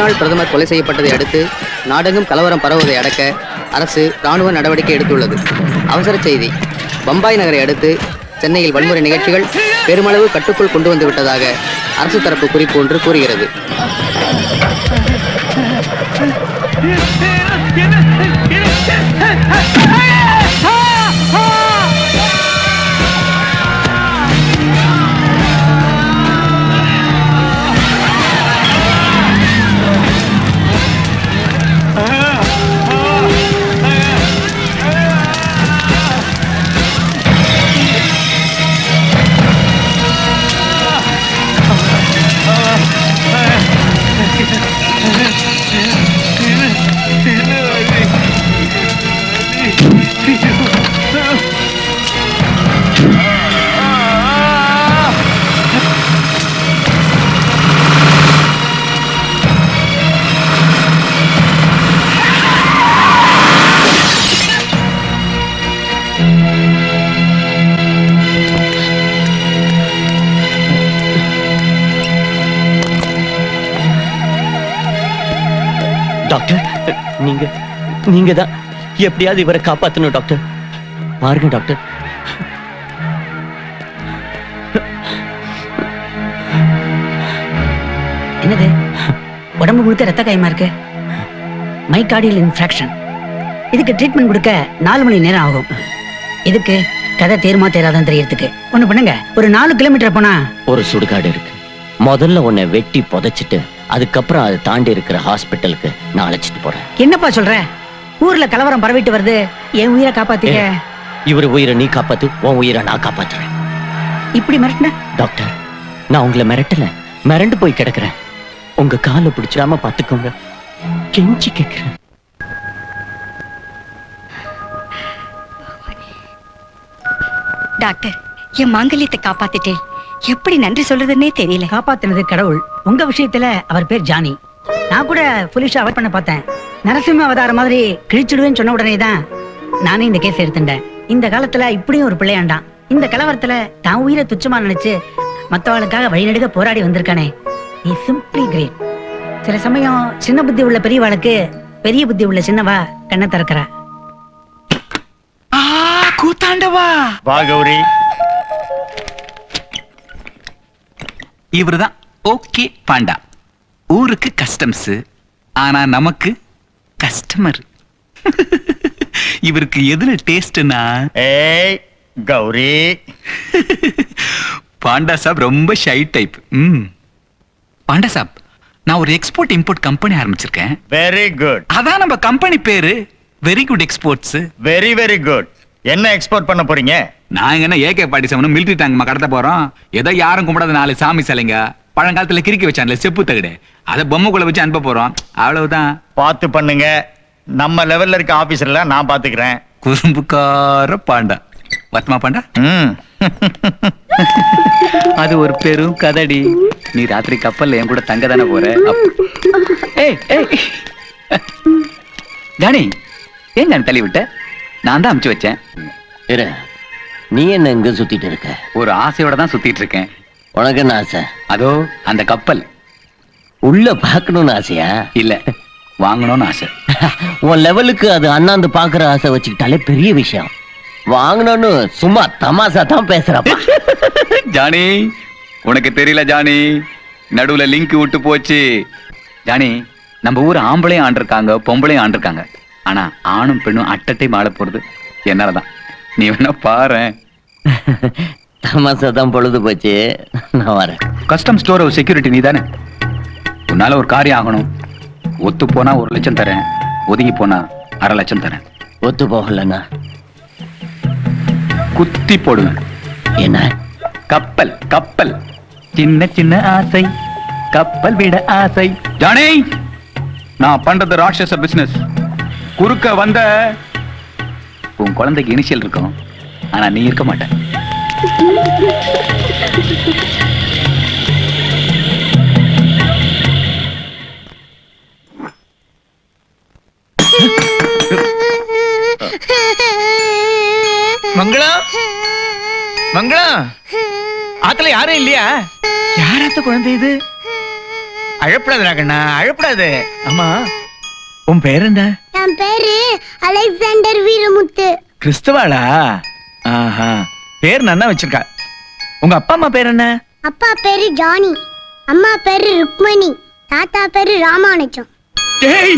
முன்னாள் பிரதமர் கொலை செய்யப்பட்டதை அடுத்து நாடெங்கும் கலவரம் பரவுவதை அடக்க அரசு ராணுவ நடவடிக்கை எடுத்துள்ளது. அவசர செய்தி. பம்பாய் நகரை அடுத்து சென்னையில் வன்முறை நிகழ்ச்சிகள் பெருமளவு கட்டுக்குள் கொண்டு வந்து விட்டதாக அரசு தரப்பு குறிப்பு ஒன்று கூறுகிறது. டாக்டர்? நீங்க நீங்க தான் எப்படியாவது இவரை காப்பாத்தணும் டாக்டர். பாருங்க டாக்டர். என்னது? உடம்பு முழுக்க ரத்த காயமா இருக்கு? மைக்கார்டியல் இன்ஃப்ராக்ஷன். இதுக்கு ட்ரீட்மெண்ட் கொடுக்க நாலு மணி நேரம் ஆகும். இதுக்கு கதை தேருமா தேராதான் தெரியறதுக்கு. ஒண்ணு பண்ணுங்க. ஒரு நாலு கிலோமீட்டர் போனா ஒரு சுடுகாடு இருக்கு. முதல்ல உன்னை வெட்டி புதைச்சிட்டு அதுக்கப்புறம் அதை தாண்டி இருக்கிற ஹாஸ்பிட்டலுக்கு நான் அழைச்சிட்டு போறேன். என்னப்பா சொல்ற? ஊர்ல கலவரம் பரவிட்டு வருது. என் உயிரை காப்பாத்திக்க. ஏய், இவர் உயிரை நீ காப்பாத்து உன் உயிரை நான் காப்பாத்துறேன். இப்படி மிரட்டின? டாக்டர் நான் உங்களை மிரட்டல. மிரண்டு போய் கிடக்குறேன். உங்க காலை பிடிச்சிடாம பாத்துக்கோங்க. கெஞ்சி கேக்குறேன். டாக்டர் என் மாங்கல்யத்தை காப்பாத்திட்டேன். எப்படி நன்றி சொல்றதுன்னே தெரியல. காப்பாத்தினது கடவுள். உங்க விஷயத்துல அவர் பேர் ஜானி. நான் கூட புலிஷா அவாய்ட் பண்ண பார்த்தேன். நரசிம்ம அவதாரம் மாதிரி கிழிச்சிடுவேன்னு சொன்ன உடனே தான் நானே இந்த கேஸ் எடுத்துட்டேன். இந்த காலத்துல இப்படியும் ஒரு பிள்ளையாண்டான். இந்த கலவரத்துல தான் உயிரை துச்சமா நினைச்சு மத்தவளுக்காக வழிநடுக போராடி வந்திருக்கானே. நீ சிம்பிளி கிரேட் சில சமயம் சின்ன புத்தி உள்ள பெரியவாளுக்கு பெரிய புத்தி உள்ள சின்னவா கண்ணை திறக்கிறா. ஆ கூத்தாண்டவா. வா கௌரி. இவருதான் ஓகே பாண்டா. ஊருக்கு கஸ்டம்ஸ் ஆனா நமக்கு கஸ்டமர் இவருக்கு எதுல டேஸ்ட்னா ஏய் கௌரி. பாண்டா சாப் ரொம்ப ஷை டைப் ம். பாண்டா சாப் நான் ஒரு எக்ஸ்போர்ட் இம்போர்ட் கம்பெனி ஆரம்பிச்சிருக்கேன். வெரி குட் அதான் நம்ம கம்பெனி பேரு. Very good exports very very good என்ன எக்ஸ்போர்ட் பண்ண போறீங்க? நாங்க என்ன ஏகே பாட்டி செவனும் மிலிட்டரி டேங்க் கடத்த போறோம்? ஏதோ யாரும் கும்பிடாத நாலு சாமி சிலைங்க. பழங்காலத்துல கிறுக்கி வச்சான்ல செப்பு தகடு. அதை பொம்மைக்குள்ள வச்சு அனுப்ப போறோம். அவ்வளவுதான். பார்த்து பண்ணுங்க. நம்ம லெவல்ல இருக்க ஆபீசர்ல நான் பாத்துக்கிறேன். குறும்புக்கார பாண்டா. வத்மா பாண்டா? ம். அது ஒரு பெரும் கதடி. நீ ராத்திரி கப்பல்ல என் கூட தங்க தானே போற? ஏய் ஏய். ஜானி ஏன் நான் தள்ளி விட்ட? நான் தான் அமுச்சு வச்சேன். இரு. நீ என்ன இங்க சுத்திட்டு இருக்க? ஒரு ஆசையோட தான் சுத்திட்டு இருக்கேன். உனக்கு என்ன ஆசை? அதோ அந்த கப்பல். உள்ள பார்க்கணும்னு ஆசையா? இல்ல வாங்கணும்னு ஆசை. உன் லெவலுக்கு அது அண்ணாந்து பாக்குற ஆசை வச்சுக்கிட்டாலே பெரிய விஷயம். வாங்கணும்னு சும்மா தமாசா தான் பேசுறப்பா. ஜானி உனக்கு தெரியல ஜானி நடுவுல லிங்க் விட்டு போச்சு. ஜானி நம்ம ஊர் ஆம்பளையும் ஆண்டிருக்காங்க பொம்பளையும் ஆண்டிருக்காங்க. ஆனா ஆணும் பெண்ணும் அட்டட்டை மாள போறது என்னாலதான். நீ வேணா பாரு தமாசா தான் பொழுது போச்சு. நான் வரேன். கஸ்டம் ஸ்டோர் செக்யூரிட்டி நீ தானே உன்னால ஒரு காரியம் ஆகணும். ஒத்து போனா ஒரு லட்சம் தரேன். ஒதுங்கி போனா அரை லட்சம் தரேன். ஒத்து போகலண்ணா. குத்தி போடுவேன். என்ன? கப்பல் கப்பல். சின்ன சின்ன ஆசை. கப்பல் விட ஆசை. ஜானி! நான் பண்றது ராட்சச பிசினஸ் குறுக்க வந்த உன் குழந்தைக்கு இனிஷியல் இருக்கும். ஆனா நீ இருக்க மாட்ட. மங்களா? மங்களா? ஆத்துல யாரும் இல்லையா? யாராத்த குழந்தை இது? அழப்படாது ராகண்ணா அழப்படாது. ஆமா உன் பேர் என்ன? என் பேரு அலெக்சாண்டர் வீரமுத்து. கிறிஸ்துவாளா? ஆஹா. பேர் நன்னா வச்சிருக்கா. உங்க அப்பா அம்மா பேர் என்ன? அப்பா பேரு ஜானி. அம்மா பேரு ருக்மணி. தாத்தா பேரு ராமானுஜம். டேய்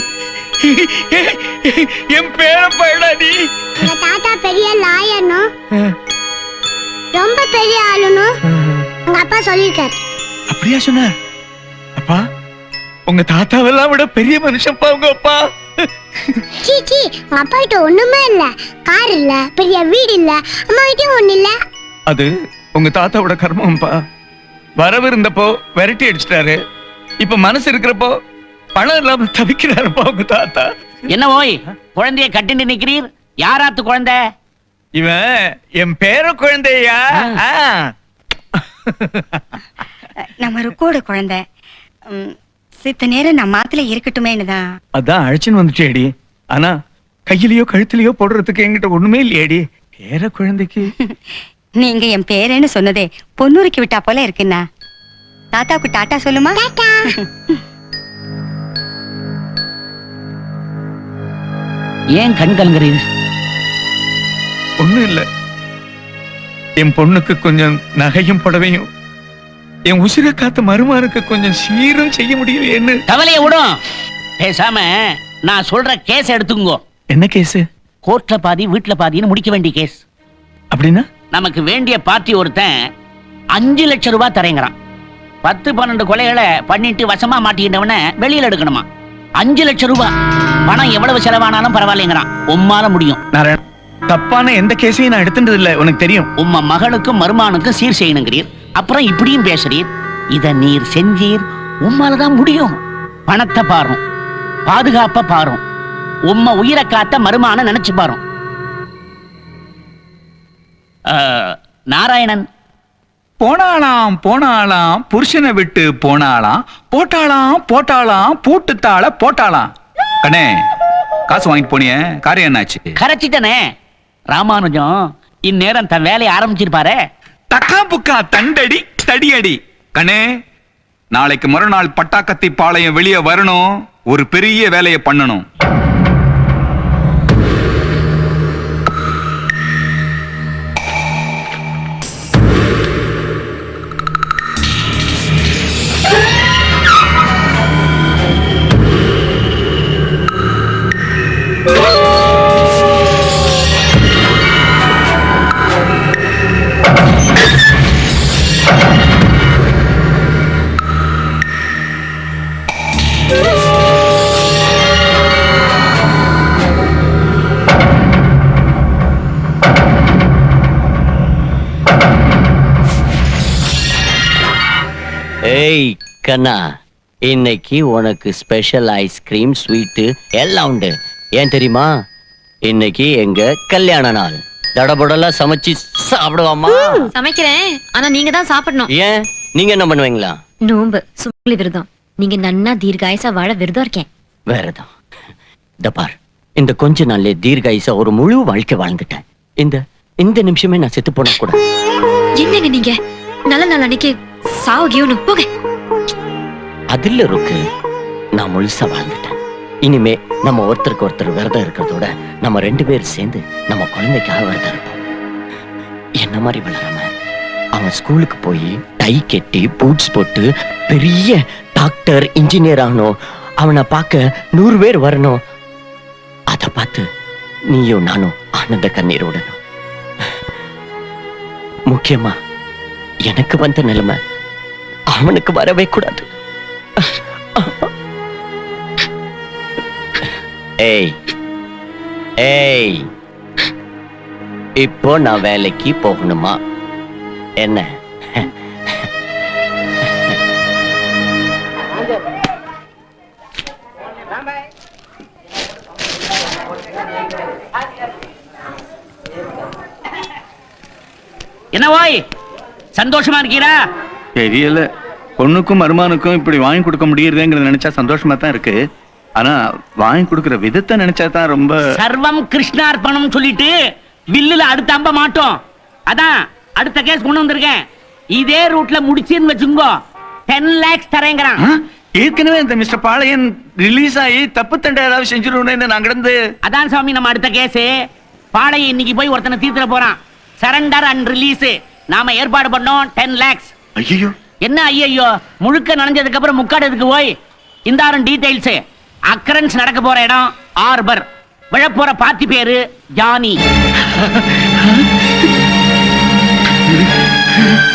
என் பேரை நீ? எங்க தாத்தா பெரிய லாயர்னும் ரொம்ப பெரிய ஆளுனும் எங்க அப்பா சொல்லியிருக்காரு. அப்படியா சொன்னார் உங்க தாத்தாவெல்லாம் விட பெரிய மனுஷன்ப்பா உங்க அப்பா. சீ சீ எங்க அப்பா கிட்ட ஒண்ணுமே இல்ல. கார் இல்ல பெரிய வீடு இல்ல அம்மா கிட்டயும் ஒண்ணு இல்ல. அது உங்க தாத்தாவோட கர்மம்ப்பா. வரவு இருந்தப்போ விரட்டி அடிச்சிட்டாரு. இப்ப மனசு இருக்கிறப்போ பணம் இல்லாம தவிக்கிறாருப்பா உங்க தாத்தா. என்ன ஓய் குழந்தைய கட்டிட்டு நிக்கிறீர்? யாராத்து குழந்தை? இவன் என் பேர குழந்தையா? ஆ. நம்ம ருக்கோட குழந்தை. ம், சித்த நேரம் நம்ம மாத்துல இருக்கட்டுமேன்னு தான் அதான் அழைச்சின்னு வந்துட்டேடி ஆனா கையிலயோ கழுத்துலயோ போடுறதுக்கு என்கிட்ட ஒண்ணுமே இல்லையேடி பேர குழந்தைக்கு. நீங்க என் பேரேன்னு சொன்னதே பொன்னூருக்கு விட்டா போல இருக்குண்ணா தாத்தாவுக்கு டாட்டா சொல்லுமா? ஏன் கண் கலங்குறீர் ஒண்ணும் இல்ல. என் பொண்ணுக்கு கொஞ்சம் நகையும் புடவையும் என் உசிர காத்த மருமானுக்கு கொஞ்சம் சீரும் செய்ய முடியலையேன்னு. கவலைய விடும் பேசாம நான் சொல்ற கேஸ் எடுத்துங்கோ என்ன கேஸ் கோர்ட்ல பாதி வீட்டுல பாதின்னு முடிக்க வேண்டிய கேஸ் அப்படின்னா? நமக்கு வேண்டிய பார்ட்டி ஒருத்தன் அஞ்சு லட்சம் ரூபாய் தரேங்கிறான். பத்து பன்னெண்டு கொலைகளை பண்ணிட்டு வசமா மாட்டிக்கிட்டவன வெளியில எடுக்கணுமா? அஞ்சு லட்சம் ரூபாய் பணம் எவ்வளவு செலவானாலும் பரவாயில்லைங்கிறான். உம்மால முடியும். தப்பான எந்த கேஸையும் நான் எடுத்துட்டது இல்ல உனக்கு தெரியும். உம்ம மகளுக்கும் மருமானுக்கும் சீர் செய்யணுங்கிறீர். அப்புறம் இப்படியும் பேசுறீர். இத நீர் செஞ்சீர் உம்மாலதான் முடியும். பணத்தை பாரும் பாதுகாப்ப பாரும். உம்ம உயிரை காத்த மருமான நினைச்சு பாரும். நாராயணன். போனாளாம் போனாளாம் புருஷனை விட்டு போனாளாம் போட்டாளாம் போட்டாளாம் பூட்டுத்தாள போட்டாளாம். கண்ணே காசு வாங்கிட்டு போனியே காரியம் என்னாச்சு? கரைச்சிட்டனே. ராமானுஜம் இந்நேரம் தன் வேலையை ஆரம்பிச்சிருப்பாரே. தக்கா புக்கா தண்டடி தடியடி. கண்ணே நாளைக்கு மறுநாள் பட்டாக்கத்தி பாளையம் வெளியே வரணும் ஒரு பெரிய வேலையை பண்ணணும். ஏய் கண்ணா இன்னைக்கு உனக்கு ஸ்பெஷல் ஐஸ்கிரீம் ஸ்வீட்டு எல்லாம் உண்டு. ஏன் தெரியுமா? இன்னைக்கு எங்க கல்யாண நாள். தடபுடலாம் சமைச்சு சாப்பிடுவாமா சமைக்கிறேன். ஆனா நீங்க தான் சாப்பிடணும். ஏன்? நீங்க என்ன பண்ணுவீங்களா? நோம்பு சுமங்கலி விரதம். நீங்க நன்னா தீர்காயசா வாழ விரதம் இருக்கேன். வேறதான் இந்த பார் இந்த கொஞ்ச நாள்ல தீர்காயுசா ஒரு முழு வாழ்க்கை வாழ்ந்துட்டேன். இந்த இந்த நிமிஷமே நான் செத்து போன கூட. என்னங்க நீங்க? நல்ல நாள் அன்னைக்கு சாவு போக போங்க. அதில் இருக்கு நான் முழுசா வாழ்ந்துட்டேன். இனிமே நம்ம ஒருத்தருக்கு ஒருத்தர் விரதம் இருக்கிறதோட நம்ம ரெண்டு பேர் சேர்ந்து நம்ம குழந்தைக்காக விரதம் இருப்போம். என்ன மாதிரி வளராம அவன் ஸ்கூலுக்கு போய் டை கட்டி பூட்ஸ் போட்டு பெரிய டாக்டர் இன்ஜினியர் ஆகணும். அவனை பார்க்க நூறு பேர் வரணும். அதை பார்த்து நீயும் நானும் ஆனந்த கண்ணீர் விடணும் முக்கியமா எனக்கு வந்த நிலைமை அவனுக்கு வரவே கூடாது. ஏய் ஏய் இப்போ நான் வேலைக்கு போகணுமா? என்ன? என்ன ஓய் சந்தோஷமா இருக்கீரா? தெரியல. பொண்ணுக்கும் மருமானுக்கும் இப்படி வாங்கி கொடுக்க முடியுறதுங்கிறத நினைச்சா சந்தோஷமா தான் இருக்கு. ஆனா வாங்கி கொடுக்கிற விதத்தை நினைச்சா தான் ரொம்ப சர்வம் கிருஷ்ணார்ப்பணம் சொல்லிட்டு வில்லுல அடுத்த அம்ப மாட்டோம். அதான் அடுத்த கேஸ் கொண்டு வந்திருக்கேன். இதே ரூட்ல முடிச்சுன்னு வச்சுங்கோ. டென் லேக்ஸ் தரேங்கிறான். ஏற்கனவே இந்த மிஸ்டர் பாளையன் ரிலீஸ் ஆகி தப்பு தண்டை ஏதாவது செஞ்சிருவேன்னு நான் கிடந்து. அதான் சாமி நம்ம அடுத்த கேஸ். பாளையம் இன்னைக்கு போய் ஒருத்தனை தீர்த்துட போறான். சரண்டர் அண்ட் ரிலீஸ் நாம ஏற்பாடு பண்ணோம் டென் லேக்ஸ் ஐயோ என்ன ஐயையோ? முழுக்க நனைஞ்சதுக்கு அப்புறம் முக்காடுறதுக்கு போய் இந்தாரும் டீடைல்ஸ் அக்கரன்ஸ் நடக்க போற இடம் ஆர்பர் விழப்போற பாத்தி பேரு ஜானி.